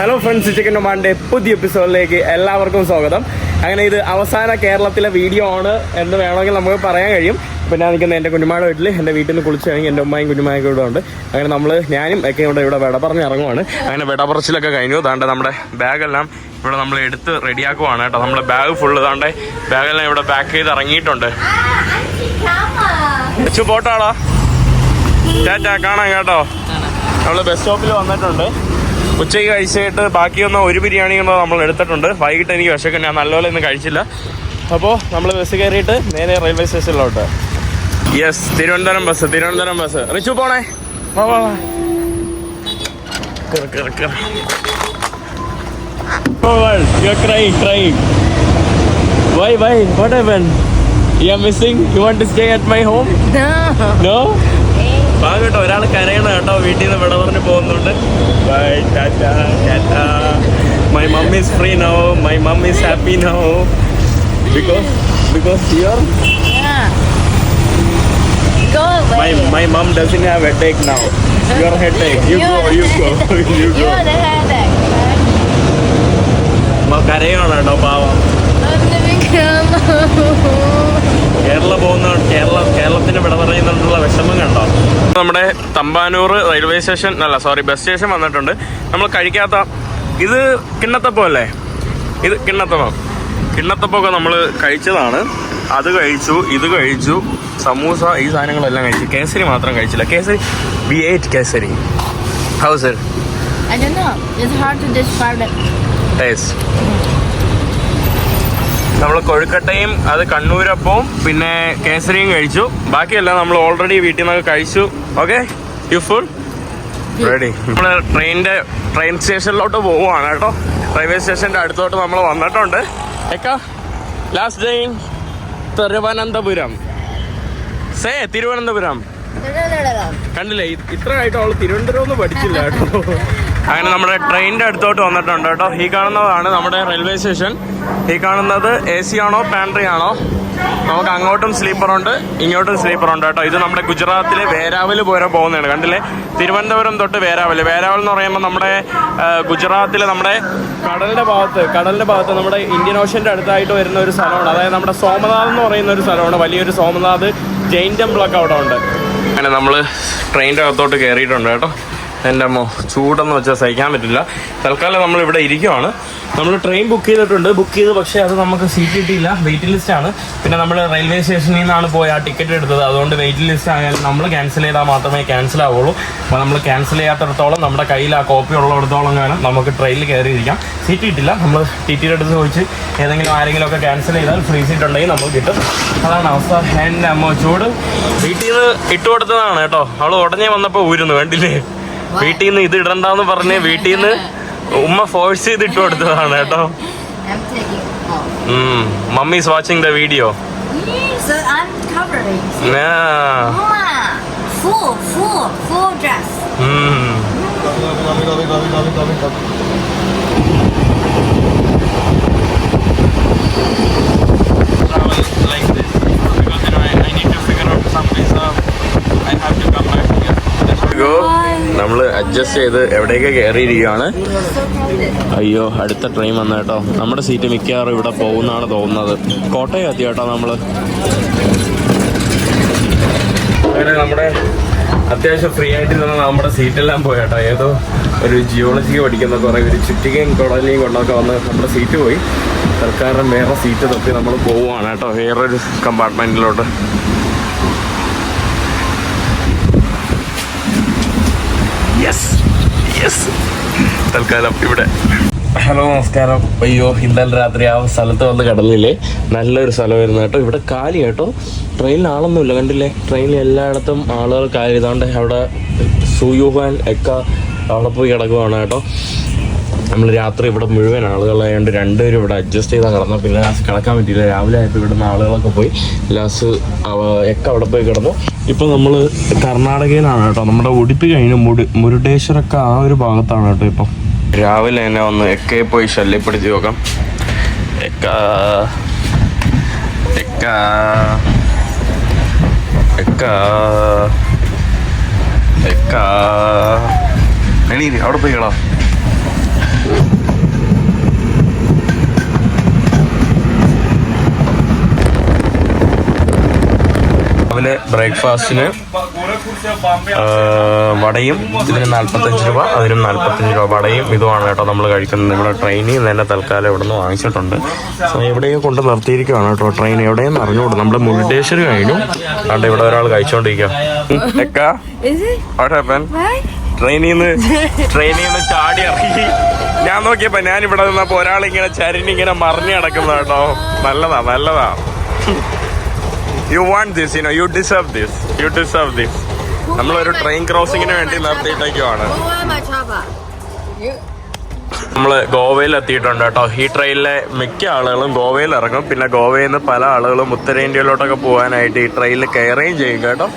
Hello friends chicken ടൊമാന്റെ പുതിയ എപ്പിസോഡിലേക്ക് എല്ലാവർക്കും സ്വാഗതം. അങ്ങനെ ഇത് അവസാന കേരളത്തിലെ വീഡിയോ ആണ് എന്ന് വേണമെങ്കിൽ നമുക്ക് പറയാൻ കഴിയും. പിന്നെ നിൽക്കുന്ന എന്റെ കുഞ്ഞുമാടെ വീട്ടിൽ എന്റെ വീട്ടിൽ നിന്ന് കുളിച്ച് കഴിഞ്ഞ് എന്റെ ഉമ്മയും കുഞ്ഞുമായൊക്കെ കൂടെ ഉണ്ട്. അങ്ങനെ നമ്മൾ ഞാനും ഒക്കെ ഇവിടെ ഇവിടെ വിട പറഞ്ഞ് ഇറങ്ങുവാണ്. അങ്ങനെ വിടപറച്ചിലൊക്കെ കഴിഞ്ഞു. താണ്ട് നമ്മുടെ ബാഗെല്ലാം ഇവിടെ നമ്മൾ എടുത്ത് റെഡിയാക്കുവാണ് കേട്ടോ. നമ്മുടെ ബാഗ് ഫുള്ള് താണ്ടെ ബാഗെല്ലാം ഇവിടെ പാക്ക് ചെയ്ത് ഇറങ്ങിയിട്ടുണ്ട്. പോട്ടാളോ ടാറ്റാ കാണാം കേട്ടോ. നമ്മൾ ബസ് സ്റ്റോപ്പിൽ വന്നിട്ടുണ്ട്. ഉച്ചയ്ക്ക് കഴിച്ചിട്ട് ബാക്കിയൊന്നും ഒരു ബിരിയാണി കൂടെ നമ്മൾ എടുത്തിട്ടുണ്ട് വൈകിട്ട് എനിക്ക് വിശക്കും ഞാൻ നല്ലപോലെ ഒന്നും കഴിച്ചില്ല അപ്പോൾ നമ്മൾ ബസ് കയറിയിട്ട് നേരെ railway സ്റ്റേഷനിലോട്ട് yes Thiruvananthapuram bus Thiruvananthapuram bus Richu പോണേ you're crying, crying. Why, why? What happened? You're missing? You want to stay at my home? No? വാ കേട്ടോ ഒരാൾ കരയണ കേട്ടോ വീട്ടിൽ നിന്ന് വിട പറഞ്ഞ് പോകുന്നുണ്ട്. Bye tata tata my mummy is free no my mummy is happy no because because your My my mom doesn't have mom doesn't have Your your You you go you go you You are the headache. കരയണം കേട്ടോ പാവം? കേരള പോകുന്ന കേരള കേരളത്തിന് വിട പറയുന്നുള്ള വിഷമം കണ്ടോ? നമ്മുടെ Thampanoor railway station അല്ല സോറി ബസ് സ്റ്റേഷൻ വന്നിട്ടുണ്ട്. നമ്മൾ കഴിക്കാത്ത ഇത് കിണ്ണത്തപ്പം അല്ലേ ഇത് കിണ്ണത്തപ്പം. കിണ്ണത്തപ്പമൊക്കെ നമ്മൾ കഴിച്ചതാണ്. അത് കഴിച്ചു ഇത് കഴിച്ചു സമൂസ ഈ സാധനങ്ങളെല്ലാം കഴിച്ചു. കേസരി മാത്രം കഴിച്ചില്ല. Kesari B eight kesari. How sir I don't know. It's hard to describe it. Taste നമ്മൾ കൊഴുക്കട്ടയും അത് കണ്ണൂരപ്പവും പിന്നെ കേസരിയും കഴിച്ചു. ബാക്കിയെല്ലാം നമ്മൾ ഓൾറെഡി വീട്ടിൽ നിന്നൊക്കെ കഴിച്ചു. ഓക്കെ യു ഫുൾ റെഡി നമ്മൾ ട്രെയിനിന്റെ ട്രെയിൻ സ്റ്റേഷനിലോട്ട് പോവുകയാണ് കേട്ടോ. റെയിൽവേ സ്റ്റേഷന്റെ അടുത്തോട്ട് നമ്മൾ വന്നിട്ടുണ്ട്. ഏക്കാ last train Thiruvananthapuram. Say Thiruvananthapuram. കണ്ടില്ലേ? ഇത്ര ആയിട്ട് അവൾ തിരുവനന്തപുരം ഒന്നും പഠിച്ചില്ല കേട്ടോ. അങ്ങനെ നമ്മുടെ ട്രെയിനിന്റെ അടുത്തോട്ട് വന്നിട്ടുണ്ട് കേട്ടോ. ഈ കാണുന്നതാണ് നമ്മുടെ റെയിൽവേ സ്റ്റേഷൻ. ഈ കാണുന്നത് എ സി ആണോ പാൻട്രി ആണോ? നമുക്ക് അങ്ങോട്ടും സ്ലീപ്പർ ഉണ്ട് ഇങ്ങോട്ടും സ്ലീപ്പർ ഉണ്ട് കേട്ടോ. ഇത് നമ്മുടെ ഗുജറാത്തിലെ വേരാവൽ പോരെ പോകുന്നതാണ്. കണ്ടില്ലേ? തിരുവനന്തപുരം തൊട്ട് വേരാവൽ വേരാവൽ എന്ന് പറയുമ്പോൾ നമ്മുടെ ഗുജറാത്തിലെ നമ്മുടെ കടലിന്റെ ഭാഗത്ത് കടലിന്റെ ഭാഗത്ത് നമ്മുടെ ഇന്ത്യൻ ഓഷ്യന്റെ അടുത്തായിട്ട് വരുന്ന ഒരു സ്ഥലമാണ്. അതായത് നമ്മുടെ സോമനാഥ് എന്ന് പറയുന്ന ഒരു സ്ഥലമാണ്. വലിയൊരു സോമനാഥ് ജെയിൻ ടെമ്പിളൊക്കെ അവിടെ ഉണ്ട്. അങ്ങനെ നമ്മൾ ട്രെയിനിന്റെ അകത്തോട്ട് കയറിയിട്ടുണ്ട് കേട്ടോ. എന്റെ അമ്മോ ചൂടെന്ന് വെച്ചാൽ സഹിക്കാൻ പറ്റില്ല. തൽക്കാലം നമ്മൾ ഇവിടെ ഇരിക്കുവാണ്. നമ്മൾ ട്രെയിൻ ബുക്ക് ചെയ്തിട്ടുണ്ട്. ബുക്ക് ചെയ്ത് പക്ഷേ അത് നമുക്ക് സീറ്റ് കിട്ടിയില്ല വെയിറ്റ് ലിസ്റ്റ് ആണ്. പിന്നെ നമ്മൾ റെയിൽവേ സ്റ്റേഷനിൽ നിന്നാണ് പോയി ആ ടിക്കറ്റ് എടുത്തത്. അതുകൊണ്ട് വെയിറ്റ് ലിസ്റ്റ് ആയാലും നമ്മൾ ക്യാൻസൽ ചെയ്താൽ മാത്രമേ ക്യാൻസൽ ആവുള്ളൂ. അപ്പോൾ നമ്മൾ ക്യാൻസൽ ചെയ്യാത്തടത്തോളം നമ്മുടെ കയ്യിൽ ആ കോപ്പി ഉള്ളിടത്തോളം കാരണം നമുക്ക് ട്രെയിനിൽ കയറിയിരിക്കാം. സീറ്റ് കിട്ടില്ല നമ്മൾ ടി ടിയുടെ അടുത്ത് ചോദിച്ച് ഏതെങ്കിലും ആരെങ്കിലും ഒക്കെ ക്യാൻസൽ ചെയ്താൽ ഫ്രീ സീറ്റ് ഉണ്ടെങ്കിൽ നമുക്ക് കിട്ടും. അതാണ് അവസ്ഥ. എന്റെ അമ്മ ചൂട്. വീട്ടിൽ നിന്ന് ഇട്ടുകൊടുത്തതാണ് കേട്ടോ. അവൾ ഉടനെ വന്നപ്പോൾ ഊരുന്നു. കണ്ടില്ലേ? വീട്ടിൽ നിന്ന് ഇത് ഇടണ്ടെന്ന് പറഞ്ഞ് വീട്ടിൽ നിന്ന് ഉമ്മ ഫോഴ്സ് ചെയ്ത് ഇട്ടു കൊടുത്തതാണ് കേട്ടോ. Mummy's watching the video Go. Bye. നമ്മൾ അഡ്ജസ്റ്റ് ചെയ്ത് എവിടെയൊക്കെ കയറിയിരിക്കുകയാണ് അയ്യോ അടുത്ത ട്രെയിൻ വന്ന കേട്ടോ. നമ്മുടെ സീറ്റ് മിക്കവാറും ഇവിടെ പോകുന്നതാണ് തോന്നുന്നത്. കോട്ടയം എത്തി കേട്ടോ നമ്മൾ അങ്ങനെ നമ്മുടെ അത്യാവശ്യം ഫ്രീ ആയിട്ട് തന്നെ നമ്മുടെ സീറ്റെല്ലാം പോയി കേട്ടോ. ഏതോ ഒരു ജിയോളജിക്ക് പഠിക്കുന്ന കുറേ ഒരു ചുറ്റികയും കുടലിയും കൊണ്ടൊക്കെ വന്ന് നമ്മുടെ സീറ്റ് പോയി. സർക്കാരിന് വേറെ സീറ്റ് തപ്പി നമ്മൾ പോവുകയാണ് കേട്ടോ. വേറൊരു കമ്പാർട്ട്മെന്റിലോട്ട് യെസ് യെസ് തൽക്കാലം ഇവിടെ. ഹലോ നമസ്കാരം. അയ്യോ ഇന്നലെ രാത്രി ആ സ്ഥലത്ത് വന്ന് കടന്നില്ലേ? നല്ലൊരു സ്ഥലമായിരുന്നു കേട്ടോ. ഇവിടെ കാലി കേട്ടോ. ട്രെയിനിൽ ആളൊന്നുമില്ല കണ്ടില്ലേ? ട്രെയിനിൽ എല്ലായിടത്തും ആളുകൾ കാലി ഇതാണ്ട് അവിടെ സൂയുഹാൻ ഒക്കെ അവിടെ പോയി കിടക്കുവാണ് കേട്ടോ. നമ്മൾ രാത്രി ഇവിടെ മുഴുവൻ ആളുകളായതുകൊണ്ട് രണ്ടുപേരും ഇവിടെ അഡ്ജസ്റ്റ് ചെയ്താൽ കിടന്നു. പിന്നെ ലാസ്റ്റ് കിടക്കാൻ പറ്റിയില്ല. രാവിലെ ആയപ്പോൾ ഇവിടുന്ന് ആളുകളൊക്കെ പോയി. ലാസ് എക്ക അവിടെ പോയി കിടന്നു. ഇപ്പം നമ്മൾ കർണാടകയിലാണ് കേട്ടോ. നമ്മുടെ ഉടുപ്പി കഴിഞ്ഞ് മുടി മുരുടേശ്വരൊക്കെ ആ ഒരു ഭാഗത്താണ് കേട്ടോ ഇപ്പം. രാവിലെ തന്നെ ഒന്ന് എക്കയെ പോയി ശല്യപ്പെടുത്തി നോക്കാം. എക്ക എക്ക എക്ക എക്ക അവിടെ പോയി രാവിലെ ബ്രേക്ക്ഫാസ്റ്റിന് വടയും ഇതിന് നാൽപ്പത്തഞ്ച് രൂപ അതിനും നാൽപ്പത്തഞ്ച് രൂപ വടയും ഇതുമാണ് കേട്ടോ നമ്മൾ കഴിക്കുന്നത്. ഇവിടെ ട്രെയിനിൽ നിന്ന് തന്നെ തൽക്കാലം ഇവിടെ നിന്ന് വാങ്ങിച്ചിട്ടുണ്ട്. സോ എവിടെയോ കൊണ്ട് നിർത്തിയിരിക്കുകയാണ് കേട്ടോ ട്രെയിൻ എവിടെയെന്ന് അറിഞ്ഞുകൂടും. നമ്മുടെ മുരുടേശ്വരി കഴിഞ്ഞു. അതുകൊണ്ട് ഇവിടെ ഒരാൾ കഴിച്ചോണ്ടിരിക്കാം? ട്രെയിനിൽ നിന്ന് ട്രെയിനിൽ നിന്ന് ചാടി ഇറങ്ങി. ഞാൻ നോക്കിയപ്പോ ഞാൻ ഇവിടെ നിന്നപ്പോ ഒരാൾ ഇങ്ങനെ ചരിഞ്ഞ് ഇങ്ങനെ മറിഞ്ഞു കിടക്കുന്ന കേട്ടോ. നല്ലതാ നല്ലതാ. You want this you know you deserve this you deserve this നമ്മളൊരു ട്രെയിൻ ക്രോസിങ്ങിന് വേണ്ടി നിർത്തിയിട്ടേക്കുവാണ്. നമ്മൾ ഗോവയിൽ എത്തിയിട്ടുണ്ട് കേട്ടോ. ഈ ട്രെയിനിലെ മിക്ക ആളുകളും ഗോവയിൽ ഇറങ്ങും പിന്നെ ഗോവയിൽ നിന്ന് പല ആളുകളും ഉത്തരേന്ത്യയിലോട്ടൊക്കെ പോകാനായിട്ട് ഈ ട്രെയിനിൽ കയറുകയും ചെയ്യും കേട്ടോ.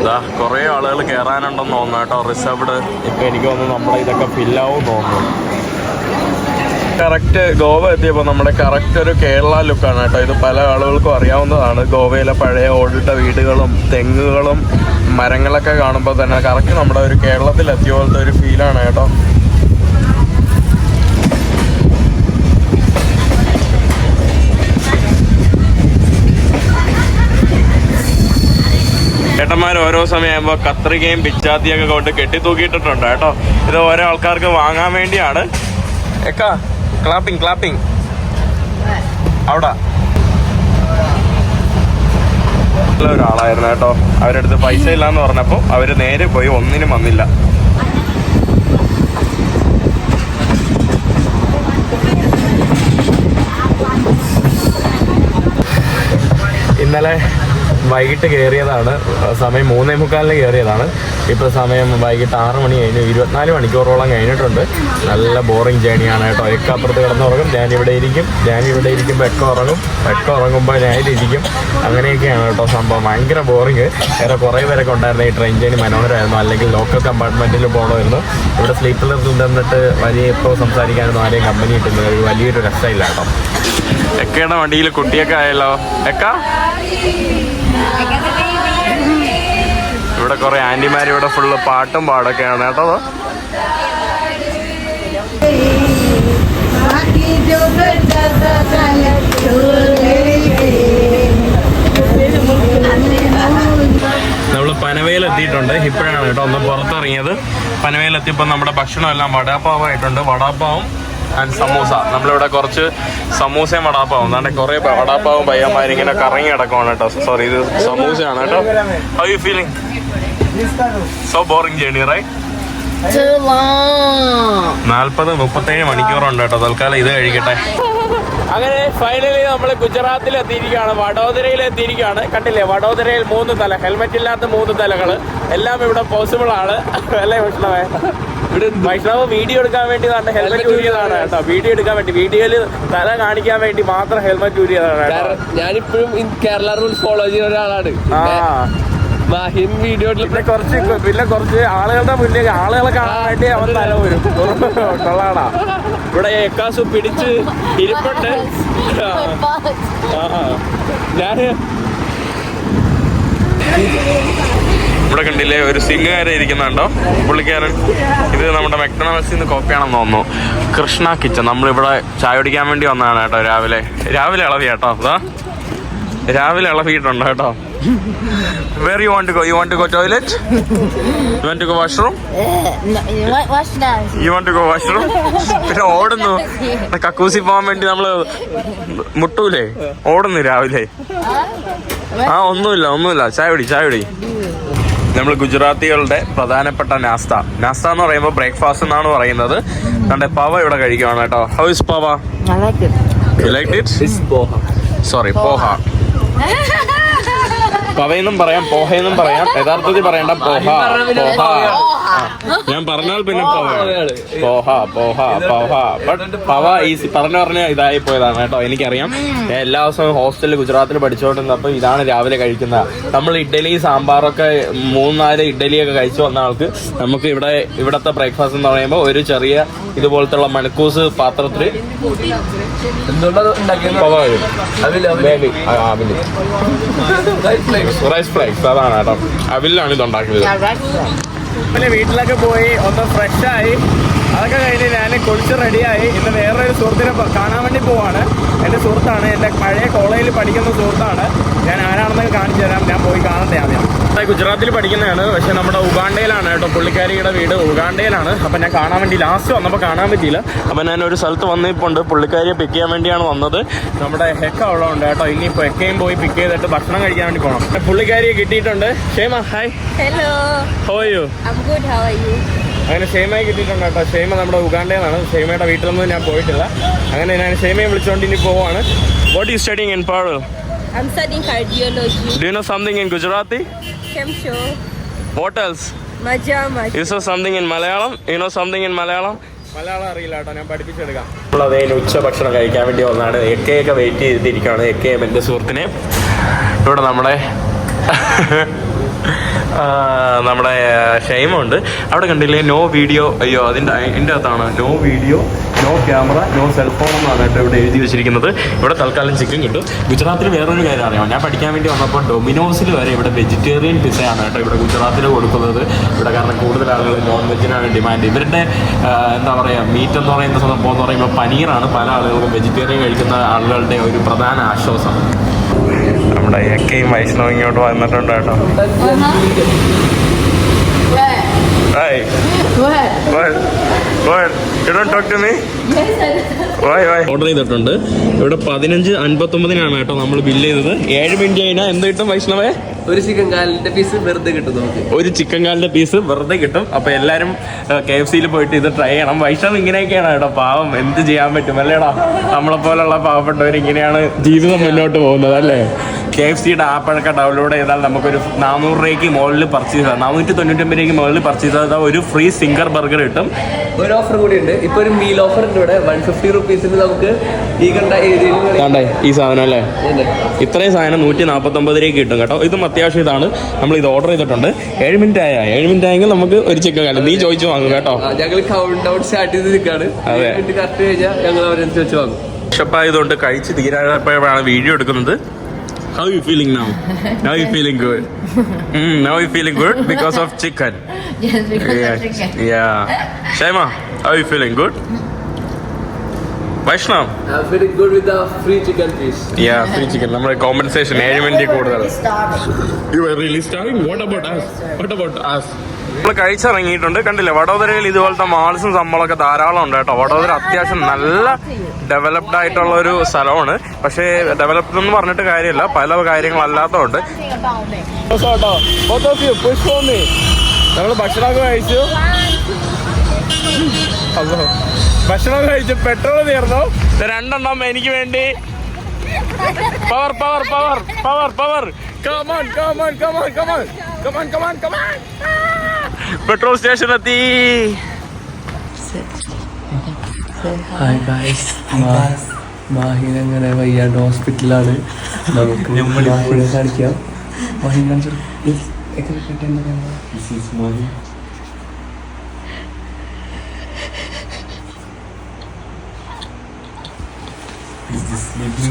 ഇതാ കുറേ ആളുകൾ കയറാനുണ്ടെന്ന് തോന്നുന്നു കേട്ടോ. റിസർവ്ഡ് ഇപ്പൊ എനിക്ക് തോന്നുന്നു നമ്മളെ ഇതൊക്കെ ഫില്ലാവും തോന്നുന്നു. കറക്റ്റ് ഗോവ എത്തിയപ്പോൾ നമ്മുടെ കറക്റ്റ് ഒരു കേരള ലുക്കാണ് കേട്ടോ. ഇത് പല ആളുകൾക്കും അറിയാവുന്നതാണ്. ഗോവയിലെ പഴയ ഓടിട്ട വീടുകളും തെങ്ങുകളും മരങ്ങളൊക്കെ കാണുമ്പോൾ തന്നെ കറക്റ്റ് നമ്മുടെ ഒരു കേരളത്തിൽ എത്തിയ പോലത്തെ ഒരു ഫീലാണ് കേട്ടോ. ചേട്ടന്മാർ ഓരോ സമയമാകുമ്പോൾ കത്രികയും പിച്ചാത്തിയൊക്കെ കൊണ്ട് കെട്ടിത്തൂക്കിയിട്ടിട്ടുണ്ട് കേട്ടോ. ഇത് ഓരോ ആൾക്കാർക്ക് വാങ്ങാൻ വേണ്ടിയാണ്. എക്കാ? ക്ലാപ്പിംഗ് ക്ലാപ്പിംഗ് അവിടെ. ഉള്ള ഒരാളായിരുന്നു കേട്ടോ. അവരടുത്ത് പൈസ ഇല്ലാന്ന് പറഞ്ഞപ്പോൾ അവർ നേരെ പോയി ഒന്നിനും വന്നില്ല. ഇന്നലെ വൈകിട്ട് കയറിയതാണ്. സമയം മൂന്നേ മുക്കാലിന് കയറിയതാണ്. ഇപ്പോൾ സമയം വൈകിട്ട് ആറ് മണി കഴിഞ്ഞു ഇരുപത്തിനാല് മണിക്കൂറോളം കഴിഞ്ഞിട്ടുണ്ട്. നല്ല ബോറിംഗ് ജേണിയാണ് കേട്ടോ. എക്ക അപ്പുറത്ത് കിടന്നുറങ്ങും. ഞാൻ ഇവിടെ ഇരിക്കും. ഞാൻ ഇവിടെ ഇരിക്കുമ്പോൾ എക്ക ഉറങ്ങും. എക്ക ഉറങ്ങുമ്പോൾ ഞാൻ ഇരിക്കും. അങ്ങനെയൊക്കെയാണ് കേട്ടോ സംഭവം. ഭയങ്കര ബോറിങ് വേറെ കുറേ പേരൊക്കെ ഉണ്ടായിരുന്നു. ഈ ട്രെയിൻ ജേണി മനോഹരമായിരുന്നു. അല്ലെങ്കിൽ ലോക്കൽ കമ്പാർട്ട്മെന്റിൽ പോകണമായിരുന്നു ഇവിടെ സ്ലീപ്പറിൽ നിന്നിട്ട് വലിയ ഇപ്പോൾ സംസാരിക്കാനൊന്നും ആരെയും കമ്പനി കിട്ടുന്നത് ഒരു വലിയൊരു രസമില്ല കേട്ടോ. എക്കയുടെ വണ്ടിയിൽ കുട്ടിയൊക്കെ ആയല്ലോ. എക്ക? ഇവിടെ കുറെ ആന്റിമാർ ഇവിടെ ഫുള്ള് പാട്ടും പാടൊക്കെയാണ് കേട്ടോ നമ്മൾ പനവേൽ എത്തിയിട്ടുണ്ട് ഇപ്പോഴാണ് കേട്ടോ ഒന്ന് പുറത്തിറങ്ങിയത്. പനവേലെത്തിയപ്പോ നമ്മുടെ ഭക്ഷണം എല്ലാം വടാപ്പാവായിട്ടുണ്ട് വടാപ്പാവും ആൻഡ് സമൂസ നമ്മളിവിടെ കുറച്ച് സമൂസയും വടാപ്പാവും അതാണ് കുറേ വടാപ്പാവും പയ്യന്മാർ ഇങ്ങനെ കറങ്ങി കിടക്കുവാണ് കേട്ടോ. സോറി ഇത് സമൂസയാണ് കേട്ടോ. How you feeling so boring journey long. നാൽപ്പത് മുപ്പത്തേഴ് മണിക്കൂറുണ്ട് കേട്ടോ. തൽക്കാലം ഇത് കഴിക്കട്ടെ. അങ്ങനെ ഫൈനലി നമ്മൾ ഗുജറാത്തിൽ എത്തിയിരിക്കുകയാണ് വഡോദരയിൽ എത്തിയിരിക്കുകയാണ് കണ്ടില്ലേ? വഡോദരയിൽ മൂന്ന് തല ഹെൽമെറ്റ് ഇല്ലാത്ത മൂന്ന് തലകൾ എല്ലാം ഇവിടെ പോസിബിൾ ആണ്. അല്ലേ വൈഷ്ണവേ? വൈഷ്ണവ് വീഡിയോ എടുക്കാൻ വേണ്ടി നല്ല ഹെൽമെറ്റ് ഊരിയതാണ് കേട്ടോ. വീഡിയോ എടുക്കാൻ വേണ്ടി. വീഡിയോയിൽ തല കാണിക്കാൻ വേണ്ടി മാത്രം ഹെൽമെറ്റ് ഊരിയതാണ് ഞാനിപ്പോഴും കേരള റൂൾസ് ഫോളോ ചെയ്യുന്ന ഒരാളാണ്. മാഹിൻ വീഡിയോ പിന്നെ കുറച്ച് പിന്നെ കുറച്ച് ആളുകളുടെ മുന്നിൽ ആളുകളെ കാണാൻ വേണ്ടി അവൻ തല വരും കൊള്ളാടാ. ഇവിടെ ഏക്കാസ് പിടിച്ച് ഇരിപ്പുണ്ട്. ആഹാ. ഞാൻ ഇവിടെ കണ്ടില്ലേ ഒരു സിംഗുകാരെ ഇരിക്കുന്നുണ്ടോ? പുള്ളിക്കാരൻ. ഇത് നമ്മുടെ മെക്ഡൊണാൾഡ്സിൽ നിന്ന് കോപ്പിയാണെന്ന് തോന്നുന്നു. കൃഷ്ണ കിച്ചൺ. നമ്മളിവിടെ ചായ കുടിക്കാൻ വേണ്ടി വന്നതാണ് കേട്ടോ രാവിലെ. രാവിലെ ഇളവി കേട്ടോ അതാ. രാവിലെ ഇളവിയിട്ടുണ്ട് കേട്ടോ. Where you want to go? You want to go toilet? You want to go washroom? You want to go washroom? പിന്നെ ഓടുന്നു. കക്കൂസി പോകാൻ വേണ്ടി നമ്മൾ മുട്ടൂലേ? ഓടുന്നു രാവിലെ. ആ? ഒന്നുമില്ല ഒന്നുമില്ല. ചായ പിടി ചായ പിടി നമ്മൾ ഗുജറാത്തികളുടെ പ്രധാനപ്പെട്ട നാസ്ത. നാസ്ത എന്ന് പറയുമ്പോൾ ബ്രേക്ക്ഫാസ്റ്റ് എന്നാണ് പറയുന്നത്. കണ്ടെ പവ ഇവിടെ കഴിക്കുവാണ് കേട്ടോ. ഹൗ ഇസ് പവ? സോറി പോഹ. പവയെന്നും പറയാം പോഹയെന്നും പറയാം. യഥാർത്ഥത്തിൽ പറയണ്ട പോഹ. പോഹ. ഞാൻ പറഞ്ഞാൽ പിന്നെ പോഹ പോഹ പോഹ പോഹ. ബട്ട് പവ ഈസി പറഞ്ഞു പറഞ്ഞ ഇതായി പോയതാണ് കേട്ടോ എനിക്കറിയാം. ഞാൻ എല്ലാ ദിവസവും ഹോസ്റ്റലിൽ ഗുജറാത്തിൽ പഠിച്ചുകൊണ്ടിരുന്നപ്പോൾ ഇതാണ് രാവിലെ കഴിക്കുന്നത് നമ്മൾ ഇഡ്ഡലി സാമ്പാറൊക്കെ മൂന്നാൽ ഇഡ്ഡലിയൊക്കെ കഴിച്ചു വന്ന ആൾക്ക് നമുക്ക് ഇവിടെ ഇവിടത്തെ ബ്രേക്ക്ഫാസ്റ്റ് എന്ന് പറയുമ്പോൾ ഒരു ചെറിയ ഇതുപോലത്തെ മണക്കൂസ് പാത്രത്തിൽ പവ. റൈസ് ഫ്ലേക്സ് അതാണ് കേട്ടോ. അവിലാണ് ഇത് ഉണ്ടാക്കിയത്. പിന്നെ വീട്ടിലൊക്കെ പോയി ഒന്ന് ഫ്രഷായി അതൊക്കെ കഴിഞ്ഞ് ഞാൻ കുളിച്ച് റെഡിയായി ഇന്ന് വേറൊരു സുഹൃത്തിനെ കാണാൻ വേണ്ടി പോവാണ്. എന്റെ സുഹൃത്താണ്. എന്റെ പഴയ കോളേജിൽ പഠിക്കുന്ന സുഹൃത്താണ്. ഞാൻ ആരാണെന്നൊക്കെ കാണിച്ചു തരാം ഞാൻ പോയി കാണട്ടെ ആദ്യം ഇവിടെ ഗുജറാത്തിൽ പഠിക്കുന്നതാണ്. പക്ഷെ നമ്മുടെ ഉഗാണ്ടയിലാണ് കേട്ടോ പുള്ളിക്കാരിയുടെ വീട്. ഉഗാണ്ടയിലാണ്. അപ്പം ഞാൻ കാണാൻ വേണ്ടി ലാസ്റ്റ് വന്നപ്പോൾ കാണാൻ പറ്റിയില്ല. അപ്പം ഞാൻ ഒരു സ്ഥലത്ത് വന്നിപ്പോണ്ട് പുള്ളിക്കാരിയെ പിക്ക് ചെയ്യാൻ വേണ്ടിയാണ് വന്നത്. നമ്മുടെ ഹെക്ക അവിടെ ഉണ്ട് കേട്ടോ ഇനിയിപ്പോൾ ഹെക്കയും പോയി പിക്ക് ചെയ്തിട്ട് ഭക്ഷണം കഴിക്കാൻ വേണ്ടി പോകണം പുള്ളിക്കാരിയെ കിട്ടിയിട്ടുണ്ട്. Shema hi hello how you I'm good. How are you? അങ്ങനെ ഷേമയെ കിട്ടിയിട്ടുണ്ട് കേട്ടോ. ഷേമ നമ്മുടെ ഉഗാണ്ടയിലാണ്. ഷെയ്മയുടെ വീട്ടിലൊന്നും ഞാൻ പോയിട്ടില്ല. അങ്ങനെ ഞാൻ ഷേമയെ വിളിച്ചുകൊണ്ട് ഇനി പോവാണ്. വാട്ട് യു സ്റ്റഡിങ് ഇൻ പാഴ് I'm studying cardiology. Do you know something in Gujarati Kemsho. What else Maja Maja. You so something in Malayalam you know something in Malayalam Malayalam അറിയില്ല കേട്ടോ ഞാൻ പഠിപ്പിച്ചെടുക്കാം. നമ്മളതേ ഉച്ച ഭക്ഷണം കഴിക്കാൻ വേണ്ടി വന്നാണ്. എക്കയൊക്കെ വെയിറ്റ് ചെയ്തിരിക്കുകയാണ് എക്കയും എന്റെ സുഹൃത്തിനെ ഇവിടെ നമ്മുടെ നമ്മുടെ ക്ഷേമമുണ്ട് അവിടെ കണ്ടില്ലേ നോ വീഡിയോ അയ്യോ അതിന്റെ എന്റെ അകത്താണ്. No video no camera no cellphone എന്നാണ് കേട്ടോ ഇവിടെ എഴുതി വെച്ചിരിക്കുന്നത്. ഇവിടെ തൽക്കാലം ചിക്കൻ കിട്ടും. ഗുജറാത്തിൽ വേറൊരു കാര്യം അറിയാം? ഞാൻ പഠിക്കാൻ വേണ്ടി വന്നപ്പോൾ ഡൊമിനോസിൽ വരെ ഇവിടെ വെജിറ്റേറിയൻ പിസയാണ് കേട്ടോ ഇവിടെ ഗുജറാത്തിൽ കൊടുക്കുന്നത്. ഇവിടെ കാരണം കൂടുതൽ ആളുകൾ നോൺ വെജിനാണ് ഡിമാൻഡ്. ഇവരുടെ എന്താ പറയുക മീറ്റ് എന്ന് പറയുന്ന സംഭവം എന്ന് പറയുമ്പോൾ പനീറാണ് പല ആളുകൾക്കും വെജിറ്റേറിയൻ കഴിക്കുന്ന ആളുകളുടെ ഒരു പ്രധാന ആശ്വാസം. നമ്മുടെ എക്കയും വൈഷ്ണവും ഇങ്ങോട്ട് വന്നിട്ടുണ്ട് കേട്ടോ? ഓർഡർ ചെയ്തിട്ടുണ്ട്. ഇവിടെ പതിനഞ്ച് അൻപത്തൊമ്പതിനാണ് കേട്ടോ നമ്മൾ ബില്ല് ചെയ്തത്. ഏഴ് മിനിറ്റ് കഴിഞ്ഞാൽ എന്ത് കിട്ടും വൈഷ്ണവേ? ഒരു ചിക്കൻ കാലിന്റെ പീസ് വെറുതെ കിട്ടും നമുക്ക്. ഒരു ചിക്കൻ കാലിന്റെ പീസ് വെറുതെ കിട്ടും. അപ്പൊ എല്ലാരും കെ എഫ് സിയിൽ പോയിട്ട് ഇത് ട്രൈ ചെയ്യണം. വൈഷ്ണവ് ഇങ്ങനെയൊക്കെയാണ് കേട്ടോ. പാവം എന്ത് ചെയ്യാൻ പറ്റും അല്ലേടാ? നമ്മളെ പോലുള്ള പാവപ്പെട്ടവർ ഇങ്ങനെയാണ് ജീവിതം മുന്നോട്ട് പോകുന്നത് അല്ലേ? കെ എഫ് സിയുടെ ആപ്പൊക്കെ ഡൗൺലോഡ് ചെയ്താൽ നമുക്കൊരു നാനൂറ് രൂപയ്ക്ക് മുകളിൽ പർച്ചേസ് ചെയ്യാം. നാനൂറ്റി തൊണ്ണൂറ്റൊമ്പത് രൂപയ്ക്ക് മുകളിൽ പർച്ചേസ് ചെയ്താൽ ഒരു ഫ്രീ സിംഗർ ബർഗർ കിട്ടും. ഒരു ഓഫർ കൂടി ഉണ്ട്. ഇപ്പൊ ഒരു മീൽ ഓഫർ ഉണ്ട് ഇവിടെ. വൺ ഫിഫ്റ്റി റുപ്പീസിന് നമുക്ക് ഈ കണ്ട ഈ സാധനം അല്ലേ? ഇത്രയും സാധനം നൂറ്റി നാൽപ്പത്തൊമ്പത് രൂപയ്ക്ക് കിട്ടും കേട്ടോ. ഇതും അത്യാവശ്യം ഇതാണ്. നമ്മൾ ഇത് ഓർഡർ ചെയ്തിട്ടുണ്ട്. ഏഴ് മിനിറ്റ് ആയ. ഏഴ് മിനിറ്റ് ആയെങ്കിൽ നമുക്ക് ഒരു ചിക്കൻ കാലം നീ ചോദിച്ചു വാങ്ങും കേട്ടോ. ഞങ്ങൾ കൗണ്ട് ഡൗൺ സ്റ്റാർട്ട് ചെയ്ത് നിൽക്കാണ് അതെ. കറക്റ്റ് കഴിഞ്ഞാൽ ഞങ്ങൾ അവരനുസരിച്ച് വെച്ച് വാങ്ങും. വിശപ്പായതുകൊണ്ട് കഴിച്ച് തീരാപ്പോഴാണ് വീഡിയോ എടുക്കുന്നത്. How you feeling now now you feeling good now you feeling good because of chicken Yes, because of chicken. Shaima how you feeling good Vaishnav? Very good with free chicken piece yeah free chicken നമ്മുടെ compensation ഏഴ് minute കൂടുതൽ. You You really really what What about us? What about us? നമ്മൾ കഴിച്ചിറങ്ങിയിട്ടുണ്ട്. കണ്ടില്ലേ വഡോദരയിൽ ഇതുപോലത്തെ മാൾസും സംഭവമൊക്കെ ധാരാളം ഉണ്ട് കേട്ടോ. വഡോദര അത്യാവശ്യം നല്ല ഡെവലപ്ഡ് ആയിട്ടുള്ള ഒരു സ്ഥലമാണ്. പക്ഷേ ഡെവലപ്ഡ് എന്ന് പറഞ്ഞിട്ട് കാര്യമില്ല. പല കാര്യങ്ങളല്ലാത്തതുണ്ട് നമ്മൾ ഭക്ഷണമൊക്കെ കഴിച്ചു ഭക്ഷണം കഴിച്ചു പെട്രോൾ തീർന്നു. രണ്ടെണ്ണം എനിക്ക് വേണ്ടി. Power power power power power come on come on come on come on come on come on come on petrol station എത്തി. ഹായ് ഗായ്സ് മാഹിൻ അങ്ങനെ വയ്യാണ്ട് ഹോസ്പിറ്റലാണ് നമുക്ക് മാഹിനെ കാണിക്കാം. മാഹിൻ കാണിച്ചു?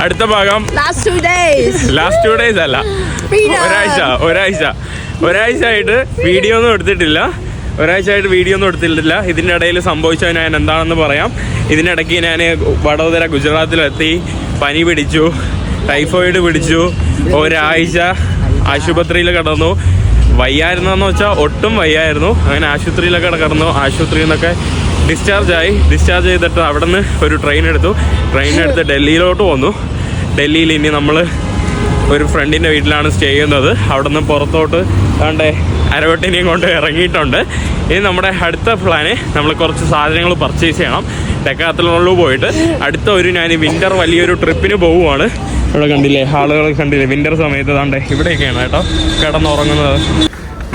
two ഭാഗം ലാസ്റ്റ് ടു ഡേയ്സ് അല്ല. ഒരാഴ്ച ഒരാഴ്ച ഒരാഴ്ച. ആയിട്ട് വീഡിയോ ഒന്നും എടുത്തിട്ടില്ല. ഒരാഴ്ച ആയിട്ട് വീഡിയോ ഒന്നും എടുത്തിട്ടില്ല. ഇതിന്റെ ഇടയിൽ സംഭവിച്ച ഞാൻ എന്താണെന്ന് പറയാം. ഇതിനിടയ്ക്ക് ഞാൻ വഡോദര ഗുജറാത്തിലെത്തി. പനി പിടിച്ചു. ടൈഫോയിഡ് പിടിച്ചു. ഒരാഴ്ച ആശുപത്രിയിൽ കിടന്നു. വയ്യായിരുന്നെന്ന് വെച്ചാൽ ഒട്ടും വയ്യായിരുന്നു. അങ്ങനെ ആശുപത്രിയിലൊക്കെ കിടന്നു. ആശുപത്രിയിൽ നിന്നൊക്കെ ഡിസ്ചാർജ് ആയി. ഡിസ്ചാർജ് ചെയ്തിട്ട് അവിടെ നിന്ന് ഒരു ട്രെയിൻ എടുത്തു. ട്രെയിൻ എടുത്ത് ഡൽഹിയിലോട്ട് വന്നു. ഡൽഹിയിൽ ഇനി നമ്മൾ ഒരു ഫ്രണ്ടിന്റെ വീട്ടിലാണ് സ്റ്റേ ചെയ്യുന്നത്. അവിടെ നിന്ന് പുറത്തോട്ട് കണ്ടേ അരവട്ടിനെയും കൊണ്ട് ഇറങ്ങിയിട്ടുണ്ട്. ഇനി നമ്മുടെ അടുത്ത പ്ലാന് നമ്മൾ കുറച്ച് സാധനങ്ങൾ പർച്ചേസ് ചെയ്യണം. ഡെക്കാത്തലോണിൽ പോയിട്ട് അടുത്ത ഒരു ഞാൻ വിന്റർ വലിയൊരു ട്രിപ്പിന് പോവുകയാണ് ഇവിടെ കണ്ടില്ലേ ആളുകൾ കണ്ടില്ലേ വിന്റർ സമയത്ത് താണ്ടേ ഇവിടെയൊക്കെയാണ് കേട്ടോ കിടന്നുറങ്ങുന്നത്.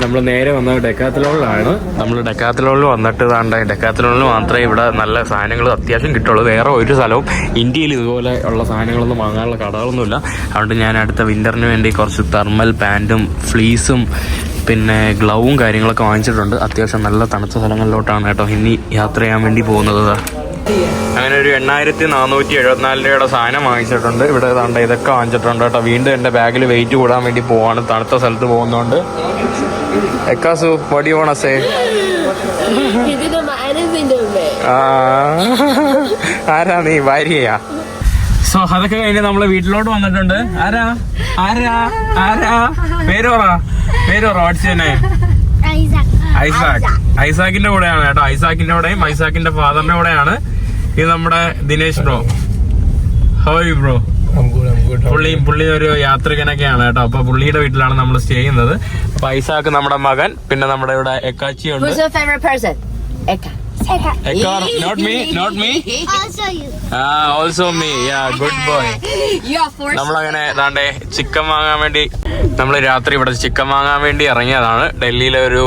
നമ്മൾ നേരെ വന്നത് ഡെക്കാത്തലോണിലാണ് നമ്മൾ ഡെക്കാത്തലോണിൽ വന്നിട്ട് താണ്ട ഡെക്കാത്തലോണിൽ മാത്രമേ ഇവിടെ നല്ല സാധനങ്ങൾ അത്യാവശ്യം കിട്ടുള്ളൂ. വേറെ ഒരു സ്ഥലവും ഇന്ത്യയിൽ ഇതുപോലെ ഉള്ള സാധനങ്ങളൊന്നും വാങ്ങാനുള്ള കടകളൊന്നുമില്ല. അതുകൊണ്ട് ഞാൻ അടുത്ത വിന്ററിന് വേണ്ടി കുറച്ച് തെർമൽ പാന്റും ഫ്ലീസും പിന്നെ ഗ്ലൗവും കാര്യങ്ങളൊക്കെ വാങ്ങിച്ചിട്ടുണ്ട്. അത്യാവശ്യം നല്ല തണുത്ത സ്ഥലങ്ങളിലോട്ടാണ് കേട്ടോ ഇനി യാത്ര ചെയ്യാൻ വേണ്ടി പോകുന്നത് അങ്ങനെ ഒരു എണ്ണായിരത്തി നാനൂറ്റി എഴുപത്തിനാല് രൂപയുടെ സാധനം വാങ്ങിച്ചിട്ടുണ്ട്. ഇവിടെ ഏതാണ്ട് ഇതൊക്കെ വാങ്ങിച്ചിട്ടുണ്ട് കേട്ടോ. വീണ്ടും എന്റെ ബാഗിൽ വെയിറ്റ് കൂടാൻ വേണ്ടി പോവാണ്. തണുത്ത സ്ഥലത്ത് പോകുന്നതുകൊണ്ട്. എക്കാസു വടി ഓണസേ. ആരാ നീ? ഭാര്യയാ? സോ അതൊക്കെ കഴിഞ്ഞ് നമ്മൾ വീട്ടിലോട്ട് വന്നിട്ടുണ്ട്. ആരാ? ആരാ? ആരാ? പേരോറാ? പേരോറാ വാട്സ് തന്നെ ഐസാക്ക്. ഐസാക്കിന്റെ കൂടെയാണ് കേട്ടോ. ഐസാക്കിന്റെ കൂടെയും ഐസാക്കിന്റെ ഫാദറിന്റെ കൂടെയാണ്. ഇത് നമ്മുടെ ദിനേശ് ബ്രോ. ഹോയ് ബ്രോ പുള്ളി പുള്ളി ഒരു യാത്രികനൊക്കെയാണ് കേട്ടോ. അപ്പൊ പുള്ളിയുടെ വീട്ടിലാണ് നമ്മൾ സ്റ്റേ ചെയ്യുന്നത്. അപ്പൊ ഐസാക്ക് നമ്മുടെ മകൻ പിന്നെ നമ്മുടെ ഇവിടെ എക്കാച്ചി ഉണ്ട് not me, not me. Me Also you. Yeah, good boy. Good boy You are forced. നമ്മളങ്ങനെ ഏതാണ്ട് ചിക്കൻ വാങ്ങാൻ വേണ്ടി നമ്മൾ രാത്രി ഇവിടെ ചിക്കൻ വാങ്ങാൻ വേണ്ടി ഇറങ്ങിയതാണ് ഡൽഹിയിലെ ഒരു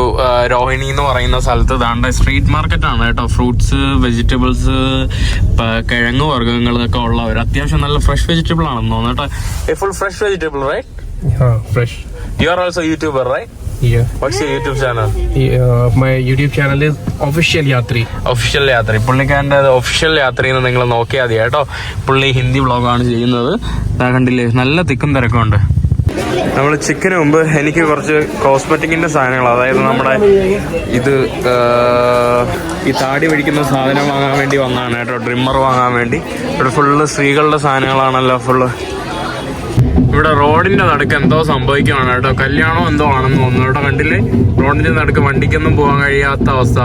രോഹിണി എന്ന് പറയുന്ന സ്ഥലത്ത് ദാണ്ട സ്ട്രീറ്റ് മാർക്കറ്റ് ആണ് കേട്ടോ ഫ്രൂട്ട്സ് വെജിറ്റബിൾസ് കിഴങ്ങ് വർഗങ്ങളൊക്കെ ഉള്ള ഒരു അത്യാവശ്യം നല്ല ഫ്രഷ് വെജിറ്റബിൾ ആണെന്ന് തോന്നുന്നു കേട്ടോ full fresh vegetable right fresh fresh. You are also youtuber right Yeah. What's your YouTube channel? yeah. My YouTube channel is Official Yatri. Official Yatri. പുള്ളിക്കാരന്റെ ഒഫീഷ്യൽ യാത്രയിൽ നിന്ന് നിങ്ങൾ നോക്കിയാൽ മതി കേട്ടോ പുള്ളി ഹിന്ദി വ്ളോഗാണ് ചെയ്യുന്നത് ഞാൻ കണ്ടില്ലേ നല്ല തിക്കും തിരക്കുണ്ട് നമ്മൾ ചിക്കന് മുമ്പ് എനിക്ക് കുറച്ച് കോസ്മെറ്റിക്കിന്റെ സാധനങ്ങൾ അതായത് നമ്മുടെ ഇത് ഈ താടി പിടിക്കുന്ന സാധനം വാങ്ങാൻ വേണ്ടി വന്നതാണ് കേട്ടോ ട്രിമ്മർ വാങ്ങാൻ വേണ്ടി ഇവിടെ ഫുള്ള് സ്ത്രീകളുടെ സാധനങ്ങളാണല്ലോ ഫുള്ള് ഇവിടെ റോഡിന്റെ നടുക്ക് എന്തോ സംഭവിക്കുകയാണ് കേട്ടോ. കല്യാണം എന്തോ ആണെന്ന് തോന്നുന്നു. കേട്ടോ കണ്ടില്ലേ? റോഡിന്റെ നടുക്ക് വണ്ടിക്കൊന്നും പോകാൻ കഴിയാത്ത അവസ്ഥ.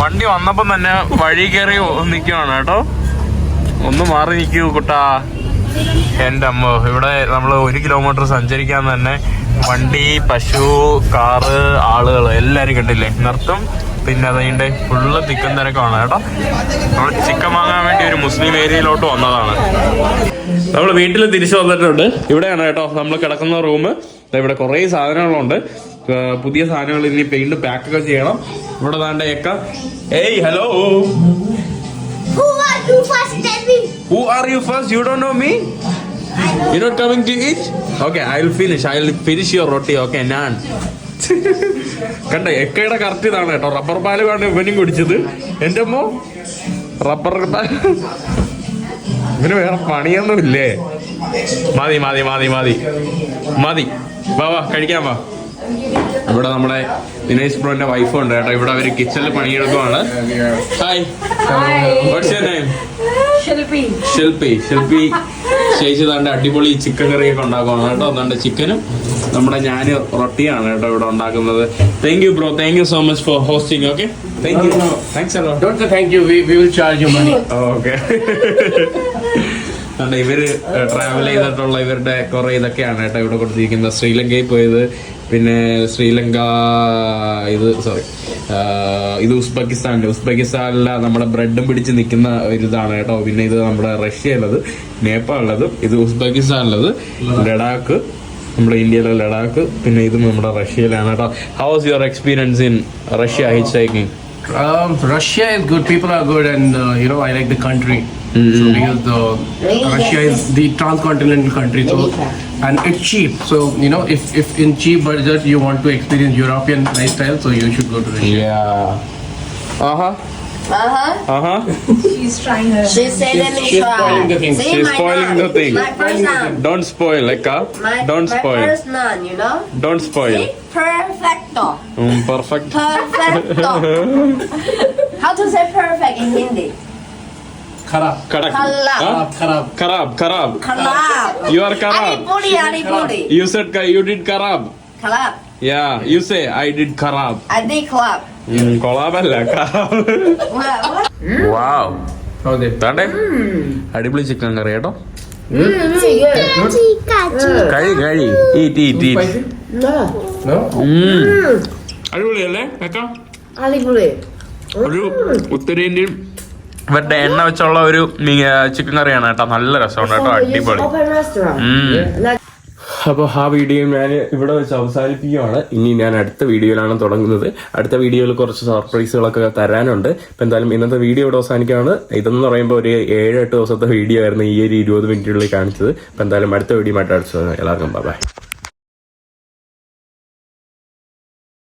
വണ്ടി വന്നപ്പം തന്നെ വഴി കയറി നിൽക്കുകയാണ് കേട്ടോ. ഒന്ന് മാറി നിൽക്കൂ കുട്ടാ. എന്റെ അമ്മ ഇവിടെ നമ്മൾ ഒരു കിലോമീറ്റർ സഞ്ചരിക്കാൻ തന്നെ വണ്ടി പശു കാറ് ആളുകൾ എല്ലാവരും കണ്ടില്ലേ? നിർത്തും. പിന്നെ അതിന്റെ ഫുള്ള് തിക്കും തിരക്കാണ് കേട്ടോ. നമ്മൾ ചിക്കൻ വാങ്ങാൻ വേണ്ടി ഒരു മുസ്ലിം ഏരിയയിലോട്ട് വന്നതാണ്. നമ്മൾ വീട്ടിൽ തിരിച്ചു വന്നിട്ടുണ്ട്. ഇവിടെയാണ് കേട്ടോ നമ്മൾ കിടക്കുന്ന റൂം ഇവിടെ കുറേ സാധനങ്ങളുണ്ട്. പുതിയ സാധനങ്ങൾ ഇനി പെയിന്റ് പാക്ക് ഒക്കെ ചെയ്യണം. ഇവിടെ താണ്ട ഏക്ക hey hello Who are you first? You don't know me? You're not coming to eat? Okay, I'll finish. I'll finish your roti. Okay, will കണ്ട എക്കയുടെ കറക്റ്റ് ഇതാണ് കേട്ടോ. റബ്ബർ പാൽ വേണ്ട ഇവനും കുടിച്ചത്. എന്റെ അമ്മോ റബ്ബർ പാൽ ഇവന് വേറെ പണിയൊന്നും ഇല്ലേ മതി മതി മതി മതി. മതി. വാ വാ കഴിക്കാൻ വാ. ഇവിടെ നമ്മുടെ ദിനേശ് ബ്രോന്റെ വൈഫ് ഉണ്ട് കേട്ടോ. ഇവിടെ അവർ കിച്ചണിൽ പണിയെടുക്കുവാണ്. Hi what's your name Shilpi. Shilpi Shilpi ചേച്ചി നല്ല അടിപൊളി ചിക്കൻ കറിയൊക്കെ ഉണ്ടാക്കുവാണ് കേട്ടോ. നല്ല ചിക്കനും നമ്മുടെ ഞാൻ റൊട്ടിയാണ് കേട്ടോ ഇവിടെ ഉണ്ടാക്കുന്നത്. Thank you bro thank you so much for hosting okay thank you thanks hello thank you will charge you money. Okay അതുകൊണ്ട് ഇവർ ട്രാവൽ ചെയ്തിട്ടുള്ള ഇവരുടെ കുറെ ഇതൊക്കെയാണ് കേട്ടോ ഇവിടെ കൊടുത്തിരിക്കുന്നത് ശ്രീലങ്കയിൽ പോയത് പിന്നെ ശ്രീലങ്ക ഇത് സോറി ഇത് ഉസ്ബെക്കിസ്ഥാനിൽ ഉസ്ബെക്കിസ്ഥാനിലെ നമ്മുടെ ബ്രെഡും പിടിച്ച് നിൽക്കുന്ന ഒരിതാണ് കേട്ടോ പിന്നെ ഇത് നമ്മുടെ റഷ്യയിലത് നേപ്പാളിലത് ഇത് ഉസ്ബെക്കിസ്ഥാനിലത് ലഡാക്ക് നമ്മുടെ ഇന്ത്യയിലെ ലഡാക്ക് പിന്നെ ഇത് നമ്മുടെ റഷ്യയിലാണ് കേട്ടോ how was your experience in Russia hitchhiking Russia Russia good good. People good and you know I like I country. So because the Russia is the transcontinental country, so and it's cheap. So you know if if in cheap budget you want to experience European lifestyle, so you should go to Russia. Yeah. Uh huh. Uh huh. Uh huh. She's She said let me she's try. spoiling the thing. See, She's my spoiling naan. the thing. My first naan. Don't spoil, Eka. My, Don't my spoil. first naan, you know? Don't spoil. See? Perfecto. Mm, perfect. Perfecto. How to say perfect in Hindi? Karab. Khalab. Yeah. You say I did karab. I did club. Mm, കൊളാബല്ല karab. What? what? Wow. How they? താണ്ടേ അടിപൊളി chicken curry കേട്ടോ. കഴി കഴി eat eat eat Spicy? No. അടിപൊളിയല്ലേ. ഒരു ഉത്തരേന്ത്യൻ ഇവരുടെ എണ്ണ വെച്ചുള്ള ഒരു ചിക്കൻ കറിയാണ് കേട്ടോ. നല്ല രസമാണ് കേട്ടോ. അടിപൊളി. അപ്പോൾ ആ വീഡിയോ ഞാൻ ഇവിടെ വെച്ച് അവസാനിപ്പിക്കുകയാണ്. ഇനി ഞാൻ അടുത്ത വീഡിയോയിലാണ് തുടങ്ങുന്നത്. അടുത്ത വീഡിയോയിൽ കുറച്ച് സർപ്രൈസുകളൊക്കെ തരാനുണ്ട്. ഇപ്പം എന്തായാലും ഇന്നത്തെ വീഡിയോ ഇവിടെ അവസാനിക്കുകയാണ്. ഇതെന്ന് പറയുമ്പോൾ ഒരു ഏഴ് എട്ട് ദിവസത്തെ വീഡിയോ ആയിരുന്നു ഈ ഒരു ഇരുപത് മിനിറ്റിനുള്ളിൽ കാണിച്ചത്. ഇപ്പം എന്തായാലും അടുത്ത വീഡിയോ ആയിട്ട് അടുത്ത എല്ലാവർക്കും ബൈ